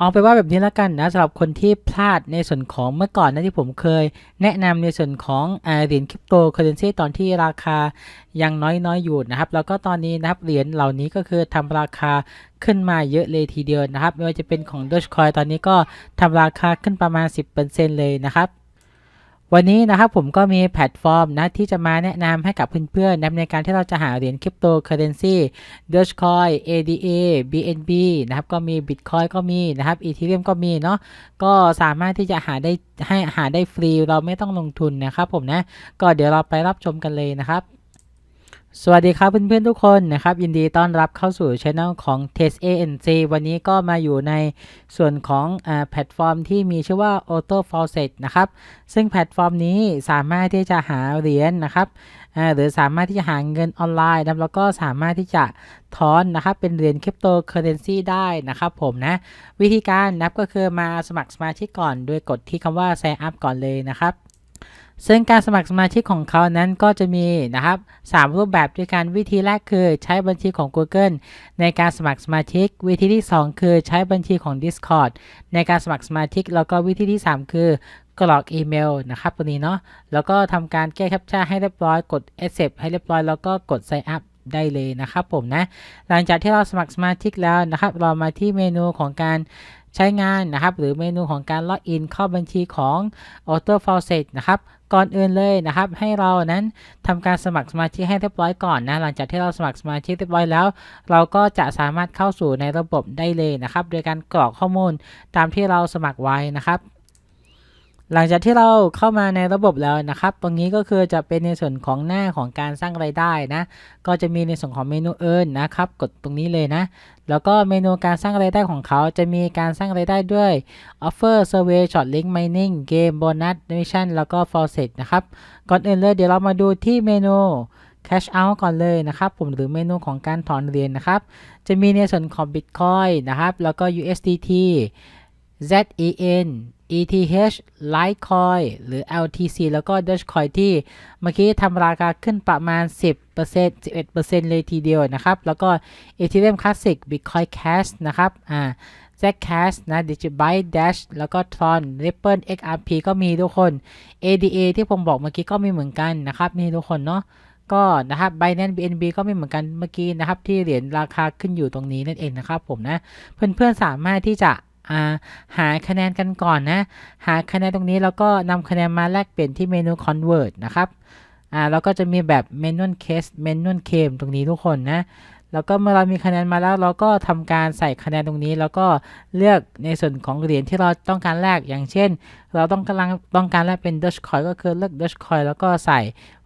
เอาไปว่าแบบนี้แล้วกันนะสำหรับคนที่พลาดในส่วนของเมื่อก่อนนะที่ผมเคย แนะนำในส่วนของเหรียญคริปโตเคอเรนซีตอนที่ราคายังน้อยๆอยู่นะครับ แล้วก็ตอนนี้นะครับเหรียญเหล่านี้ก็คือทำราคาขึ้นมาเยอะเลยทีเดียวนะครับ ไม่ว่าจะเป็นของ Dogecoin ตอนนี้ก็ทำราคาขึ้นประมาณ 10%เลยนะครับ วันนี้นะครับผมก็มีแพลตฟอร์มนะที่จะมาแนะนำให้กับเพื่อนๆนะในการที่เราจะหาเหรียญคริปโตเคอเรนซี Dogecoin ADA BNB นะครับก็มี Bitcoin ก็มีนะครับ Ethereum ก็มีเนาะก็สามารถที่จะหาได้ให้หาได้ฟรีเราไม่ต้องลงทุนนะครับผมนะ ก็เดี๋ยวเราไปรับชมกันเลยนะครับ สวัสดีครับเพื่อนๆทุกคนนะครับยินดีต้อนรับเข้าสู่ช anel ของ Test ANC วันนี้ก็มาอยู่ในส่วนของอแพลตฟอร์มที่มีชื่อว่า Auto Faucet นะครับซึ่งแพลตฟอร์มนี้สามารถที่จะหาเหรียญนะครับหรือสามารถที่จะหาเงินออนไลน์นะแล้วก็สามารถที่จะถอนนะครับเป็นเหรียญคริปโตเคอเรนซีได้นะครับผมนะวิธีการนับก็คือมาสมัครสมาชิกก่อน โดยกดที่คำว่า sign up ก่อนเลยนะครับ ซึ่งการสมัครสมาชิกของเขานั้นก็จะมีนะครับ 3 รูปแบบด้วยกันวิธีแรกคือใช้บัญชีของ Google ในการสมัครสมาชิก วิธีที่ 2 คือใช้บัญชีของ Discord ในการสมัครสมาชิก แล้วก็วิธีที่ 3 คือกรอกอีเมลนะครับตัวนี้เนาะแล้วก็ทำการแก้แคปชั่นให้เรียบร้อยกด accept ให้เรียบร้อยแล้วก็กด sign up ได้เลยนะครับผมนะ หลังจากที่เราสมัครสมาชิกแล้วนะครับ เรามาที่เมนูของการ ใช้งานนะครับ หรือเมนูของการล็อกอินเข้าบัญชีของ Auto Faucet นะครับก่อนอื่นเลยนะครับ ให้เรานั้นทำการสมัครสมาชิกให้เรียบร้อยก่อนนะหลังจากที่เราสมัครสมาชิกเรียบร้อยแล้ว เราก็จะสามารถเข้าสู่ในระบบได้เลยนะครับ โดยการกรอกข้อมูลตามที่เราสมัครไว้นะครับ หลังจากที่เราเข้ามาในระบบแล้วนะครับ ตรงนี้ก็คือจะเป็นในส่วนของหน้าของการสร้างรายได้นะ ก็จะมีในส่วนของเมนูเอิร์นนะครับ กดตรงนี้เลยนะ แล้วก็เมนูการสร้างรายได้ของเขาจะมีการสร้างรายได้ด้วย Offer Survey Short Link Mining Game Bonus Donation แล้วก็ Faucet นะครับ ก่อนอื่นเลยเดี๋ยวเรามาดูที่เมนู Cash Out ก่อนเลยนะครับผมหรือเมนูของการถอนเหรียญนะครับ จะมีในส่วนของ Bitcoin นะครับ แล้วก็ USDT ZEN ETH Litecoin หรือ LTC แล้วก็ Dogecoin ที่เมื่อกี้ทำราคาขึ้นประมาณ 10% 11%เลยทีเดียวนะครับ แล้วก็ Ethereum Classic Bitcoin Cash นะครับอ่า Zcash นะ Digibyte Dash แล้วก็ Tron Ripple XRP ก็มีทุกคน ADA ที่ผมบอกเมื่อกี้ก็มีเหมือนกันนะครับนี่ทุกคนเนาะก็นะครับ Binance BNB ก็มีเหมือนกันเมื่อกี้นะครับ ที่เหรียญราคาขึ้นอยู่ตรงนี้นั่นเองนะครับผมนะ เพื่อนๆสามารถที่จะ หาคะแนนกันก่อนนะ หาคะแนนตรงนี้แล้วก็นำคะแนนมาแลกเปลี่ยนที่เมนู convert นะครับอ่าแล้วก็จะมีแบบ manual case manual claim ตรงนี้ทุกคนนะแล้วก็เมื่อเรามีคะแนนมาแล้วเราก็ทำการใส่คะแนนตรงนี้ แล้วก็เลือกในส่วนของเหรียญที่เราต้องการแลกอย่างเช่น เราต้องกำลังต้องการแลกเป็น Dogecoin ก็คือเลือก Dogecoin แล้วก็ใส่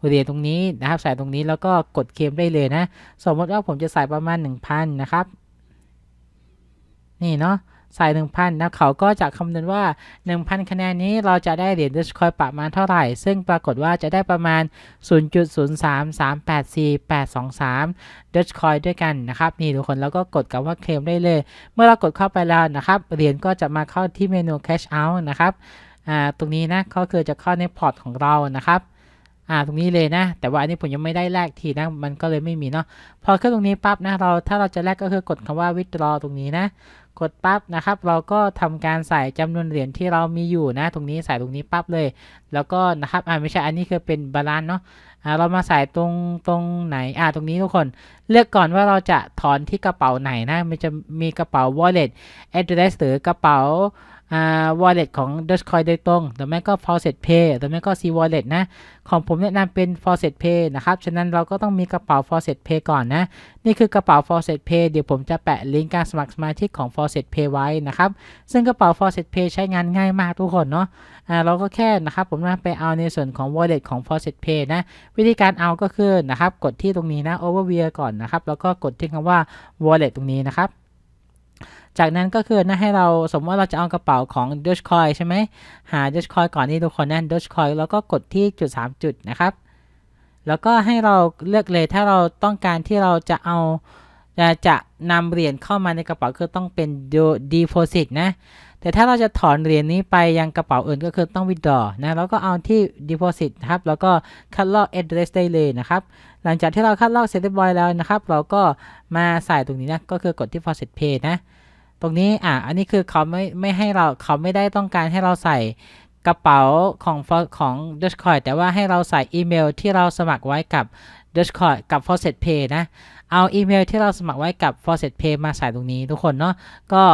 เหรียญตรงนี้นะครับ ใส่ตรงนี้แล้วก็กดเคมได้เลยนะ สมมติว่าผมจะใส่ประมาณ 1,000 นะครับ นี่เนาะ ใส่1,000นะเขาก็จะคำนวณว่า 1,000 คะแนนนี้เราจะได้เหรียญ Dogecoin ประมาณเท่าไหร่ ซึ่งปรากฏว่าจะได้ประมาณ 0.03384 Dogecoin ด้วยกันนะครับ นี่ทุกคนแล้วก็กดคำว่าเคลมได้เลย เมื่อเรากดเข้าไปแล้วนะครับ เหรียญก็จะมาเข้าที่เมนู Cash Out นะครับอ่าตรงนี้นะก็คือจะเข้าในพอร์ตของเรานะครับอ่าตรงนี้เลยนะ แต่ว่าอันนี้ผมยังไม่ได้แลกทีนะมันก็เลยไม่มีเนาะพอขึ้นตรงนี้ปั๊บนะเราถ้าเราจะแลกก็คือกดคำว่า withdraw ตรงนี้นะ กดปั๊บนะครับ เราก็ทำการใส่จำนวนเหรียญที่เรามีอยู่นะ ตรงนี้ใส่ตรงนี้ปั๊บเลย แล้วก็นะครับอ่าไม่ใช่อันนี้คือเป็นบาลานซ์เนาะ อ่าเรามาใส่ตรงตรงไหนอ่าตรงนี้ทุกคน เลือกก่อนว่าเราจะถอนที่กระเป๋าไหนนะมันจะมีกระเป๋า wallet address หรือกระเป๋าอ่า wallet ของ Dogecoin โดยตรงหรือไม่ก็ Faucet Pay หรือไม่ก็ C Wallet นะ ของผมแนะนำเป็น Faucet Pay นะครับ ฉะนั้นเราก็ต้องมีกระเป๋า Faucet Pay ก่อนนะ นี่คือกระเป๋า Faucet Pay เดี๋ยวผมจะแปะลิงก์การสมัครสมาชิกของ Faucet Pay ไว้นะครับ ซึ่งกระเป๋า Faucet Pay ใช้งานง่ายมากทุกคนเนาะอ่าเราก็แค่นะครับผมนะไปเอาในส่วนของ wallet ของ Faucet Pay นะ วิธีการเอาก็คือนะครับกดที่ตรงนี้นะ overview ก่อนนะครับ แล้วก็กดที่คำว่า wallet ตรงนี้นะครับจากนั้นก็คือนะให้เราสมมติว่าเราจะเอากระเป๋าของ Dogecoin ใช่ไหมหา Dogecoin ก่อนนี่ทุกคนนั่น Dogecoin แล้วก็กดที่จุด 3 จุดนะครับ แล้วก็ให้เราเลือกเลยถ้าเราต้องการที่เราจะเอาจะจะนำเหรียญเข้ามาในกระเป๋าคือต้องเป็น deposit นะ แต่ถ้าเราจะถอนเหรียญนี้ไปยังกระเป๋าอื่นก็คือต้อง withdraw นะแล้วก็เอาที่ deposit นะครับ แล้วก็คัดลอก address ได้เลยนะครับ หลังจากที่เราคัดลอกเสร็จเรียบร้อยแล้วนะครับ เราก็มาใส่ตรงนี้นะ ก็คือกดที่ faucet pay นะ ตรงนี้อะอันนี้คือเขาไม่ไม่ให้เราเขาไม่ได้ต้องการให้เราใส่กระเป๋าของของ Dogecoin แต่ว่าให้เราใส่อีเมลที่เราสมัครไว้กับ Dogecoin กับ Faucet Pay นะ เอาอีเมลที่เราสมัครไว้กับ Faucet Pay มาใส่ตรงนี้ทุกคนเนาะก็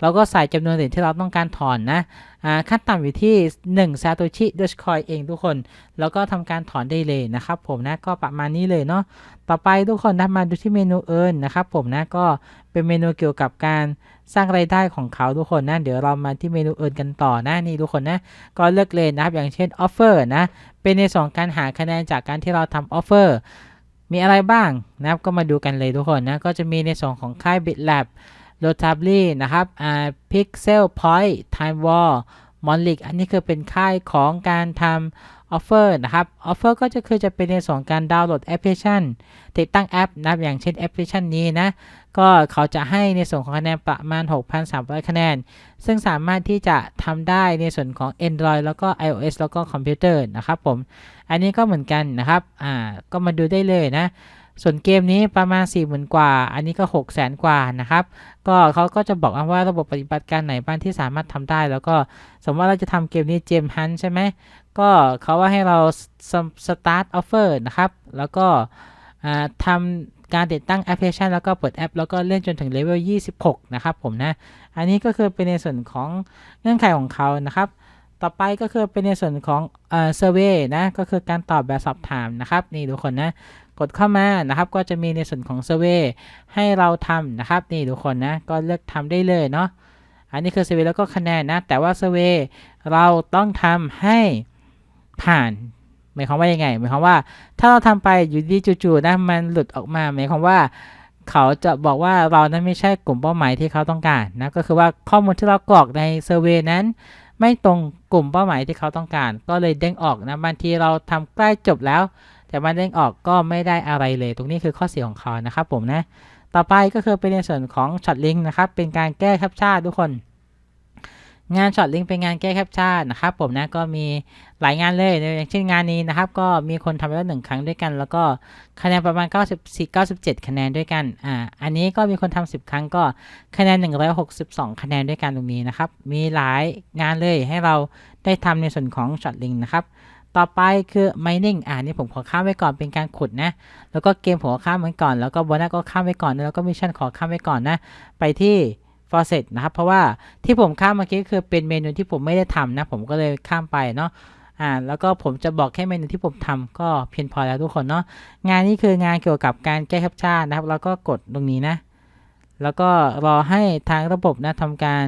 เราก็ใส่จำนวนเหรียญที่เราต้องการถอนนะอ่าขั้นต่ำอยู่ที่1 Satoshi Dogecoin เองทุกคน แล้วก็ทำการถอนได้เลยนะครับผมนะก็ประมาณนี้เลยเนาะต่อไปทุกคนนะมาดูที่เมนูเอิร์นนะครับผมนะก็เป็นเมนูเกี่ยวกับการ สร้างรายได้ของเขาทุกคนนะเดี๋ยวเรามาที่เมนูอิร์นกันต่อนะนี่ทุกคนนะก็เลือกเลยนะครับอย่างเช่น Offer นะเป็นในส่วนของการหาคะแนนจากการที่เราทำ Offer มีอะไรบ้างนะครับก็มาดูกันเลยทุกคนนะก็จะมีในส่วนของค่าย BitLab r o t a b l y นะครับอ่า Pixel Point Time War m o n l i c อันนี้คือเป็นค่ายของการทำ Offer นะครับ Offer ก็จะคือจะเป็นในส่วนการดาวน์โหลดแอปพลิเคชัน ติดตั้งแอปนะครับอย่างเช่นแอปพลิเคชันนี้นะ ก็เขาจะให้ในส่วนของคะแนนประมาณ 6,300 คะแนน ซึ่งสามารถที่จะทำได้ในส่วนของ Android แล้วก็ iOS แล้วก็คอมพิวเตอร์นะครับผม อันนี้ก็เหมือนกันนะครับ อ่า ก็มาดูได้เลยนะ ส่วนเกมนี้ประมาณ40,000กว่า อันนี้ก็600,000กว่านะครับ ก็เขาก็จะบอกว่าระบบปฏิบัติการไหนบ้างที่สามารถทำได้ แล้วก็สมมติว่าเราจะทำเกมนี้เจมฮันใช่ไหม ก็เขาว่าให้เราสตาร์ทออฟเฟอร์นะครับ แล้วก็อ่าทำการติดตั้งแอปพลิเคชันแล้วก็เปิดแอป แล้วก็เล่นจนถึงเลเวล 26 นะครับผมนะ อันนี้ก็คือเป็นในส่วนของเงื่อนไขของเขานะครับ ต่อไปก็คือเป็นในส่วนของเอ่อ survey นะก็คือการตอบแบบสอบถามนะครับนี่ทุกคนนะกดเข้ามานะครับก็จะมีในส่วนของ survey ให้เราทำนะครับนี่ทุกคนนะก็เลือกทำได้เลยเนาะอันนี้คือ survey แล้วก็คะแนนนะแต่ว่า survey เราต้องทำให้ผ่านหมายความว่ายังไงหมายความว่าถ้าเราทำไปอยู่ดีจู่ๆนะมันหลุดออกมาหมายความว่า เขาจะบอกว่าเรานั้นไม่ใช่กลุ่มเป้าหมายที่เขาต้องการนะก็คือว่าข้อมูลที่เรากรอกในเซอร์เวยนั้น ไม่ตรงกลุ่มเป้าหมายที่เขาต้องการ ก็เลยเด้งออกนะบางทีเราทำใกล้จบแล้ว แต่มันเด้งออกก็ไม่ได้อะไรเลย ตรงนี้คือข้อเสียของเขานะครับผมนะ ต่อไปก็คือเป็นในส่วนของช็อตลิงก์นะครับเป็นการแก้แคปชั่นทุกคน งานช็อตลิงเป็นงานแก้แคปชั่นนะครับผมนะก็มีหลายงานเลยอย่างเช่นงานนี้นะครับ ก็มีคนทำไปแล้วหนึ่งครั้งด้วยกัน แล้วก็คะแนนประมาณ 94 97 คะแนนด้วยกันอ่าอันนี้ก็มีคนทำ10 ครั้งก็คะแนน 162 คะแนนด้วยกันตรงนี้นะครับ มีหลายงานเลยให้เราได้ทำในส่วนของช็อตลิงนะครับต่อไปคือ mining อ่านี่ผมขอข้ามไว้ก่อนเป็นการขุดนะ แล้วก็เกมผมขอข้ามไว้ก่อน แล้วก็โบนัสก็ข้ามไว้ก่อน แล้วก็มิชชั่นขอข้ามไว้ก่อนนะ ไปที่ faucet นะครับ เพราะว่าที่ผมข้ามเมื่อกี้คือเป็นเมนูที่ผมไม่ได้ทำนะ ผมก็เลยข้ามไปเนาะอ่าแล้วก็ผมจะบอกแค่เมนูที่ผมทำก็เพียงพอแล้วทุกคนเนาะงานนี้คืองานเกี่ยวกับการแก้แคปชั่นนะครับ แล้วก็กดตรงนี้นะ แล้วก็รอให้ทางระบบนะทำการ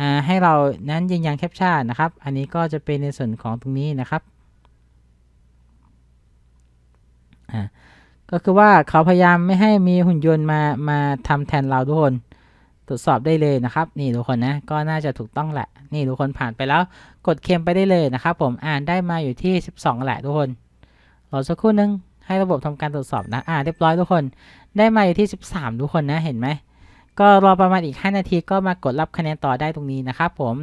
อ่าให้เรานั้นยืนยันแคปชั่นนะครับ อันนี้ก็จะเป็นในส่วนของตรงนี้นะครับอ่าก็คือว่าเขาพยายามไม่ให้มีหุ่นยนต์มามาทำแทนเราทุกคน ตรวจสอบได้เลยนะครับ นี่ทุกคนนะ ก็น่าจะถูกต้องแหละ นี่ทุกคนผ่านไปแล้ว กดเคลมไปได้เลยนะครับ ผมอ่านได้มาอยู่ที่ 12 แหละทุกคนรอสักครู่นึงให้ระบบทำการตรวจสอบนะอ่าเรียบร้อยทุกคน ได้มาอยู่ที่ 13 ทุกคนนะเห็นไหมก็รอประมาณอีก 5 นาทีก็มากดรับคะแนนต่อได้ตรงนี้นะครับผม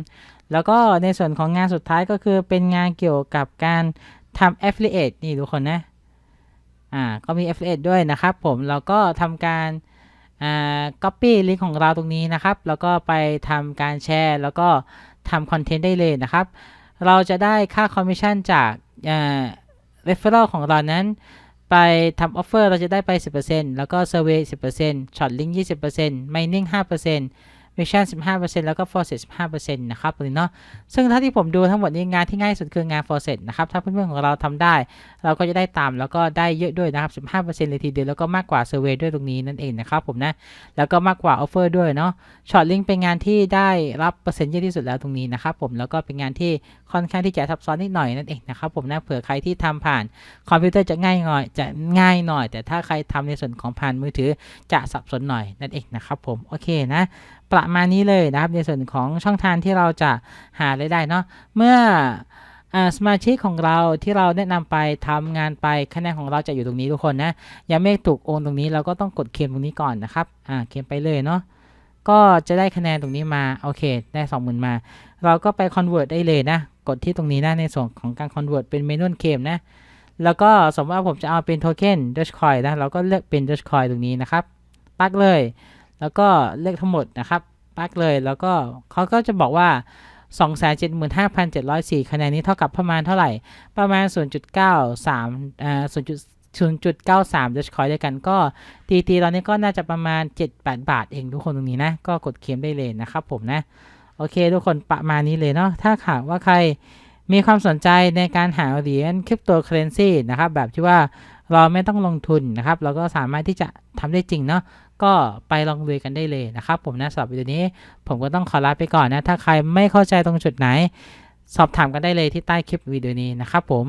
แล้วก็ในส่วนของงานสุดท้ายก็คือเป็นงานเกี่ยวกับการทำ affiliate นี่ทุกคนนะ อ่า ก็มี affiliate ด้วยนะครับผม แล้วก็ทำการ copy ลิงก์ของเราตรงนี้นะครับ แล้วก็ไปทำการแชร์ แล้วก็ทำคอนเทนต์ได้เลยนะครับ เราจะได้ค่าคอมมิชชั่นจากเรฟเฟอร์ลของเรานั้น ไปทำออฟเฟอร์เราจะได้ไป 10%แล้วก็เซอร์เวย์10%ช็อตลิงก์20%ไมนิ่ง5% mission 15%แล้วก็ faucet 15%นะครับเนาะซึ่งถ้าที่ผมดูทั้งหมดนี้งานที่ง่ายสุดคืองาน faucet นะครับถ้าเพื่อนๆของเราทำได้ เราก็จะได้ตามแล้วก็ได้เยอะด้วยนะครับ 15%เลยทีเดียวแล้วก็มากกว่า survey ด้วยตรงนี้นั่นเองนะครับผมนะแล้วก็มากกว่า offer ด้วยเนาะ short link เป็นงานที่ได้รับเปอร์เซ็นต์เยอะที่สุดแล้วตรงนี้นะครับผมแล้วก็เป็นงานที่ค่อนข้างที่จะซับซ้อนนิดหน่อยนั่นเองนะครับผมนะเผื่อใครที่ทำผ่านคอมพิวเตอร์จะง่ายหน่อยจะง่ายหน่อย แต่ถ้าใครทำในส่วนของผ่านมือถือจะสับสนหน่อยนั่นเองนะครับผมโอเคนะ ประมาณนี้เลยนะครับ ในส่วนของช่องทางที่เราจะหารายได้เนาะเมื่ออสมาชิกของเราที่เราแนะนำไปทำงานไปคะแนนของเราจะอยู่ตรงนี้ทุกคนนะยังไม่ถูกโอนตรงนี้เราก็ต้องกดเคลมตรงนี้ก่อนนะครับอ่าเคลมไปเลยเนาะก็จะได้คะแนนตรงนี้มาโอเค ได้20,000มา เราก็ไป convert ได้เลยนะ กดที่ตรงนี้นะในส่วนของการ convert เป็นเมนูเคมนะแล้วก็สมมติว่าผมจะเอาเป็นโทเค็น d o g e c o i นะเราก็เลือกเป็น d o g e c o i ตรงนี้นะครับปักเลย แล้วก็เลือกทั้งหมดนะครับปักเลยแล้วก็เขาก็จะบอกว่า 275,704 คะแนนนี้เท่ากับประมาณเท่าไหร่ ประมาณ 0.93อ่า0.0.93 Dogecoin ด้วยกันก็ตีตีตอนนี้ก็น่าจะประมาณ 7-8 บาทเองทุกคนตรงนี้นะ ก็กดเคลมได้เลยนะครับผมนะ โอเคทุกคนประมาณนี้เลยเนาะถ้าหากว่าใครมีความสนใจในการหาเหรียญคริปโตเคเรนซีนะครับ แบบที่ว่าเราไม่ต้องลงทุนนะครับ เราก็สามารถที่จะทำได้จริงเนาะ ก็ไปลองลุยกันได้เลยนะครับ ผมนะสำหรับวิดีโอนี้ ผมก็ต้องขอลาไปก่อนนะ ถ้าใครไม่เข้าใจตรงจุดไหน สอบถามกันได้เลยที่ใต้คลิปวิดีโอนี้นะครับผม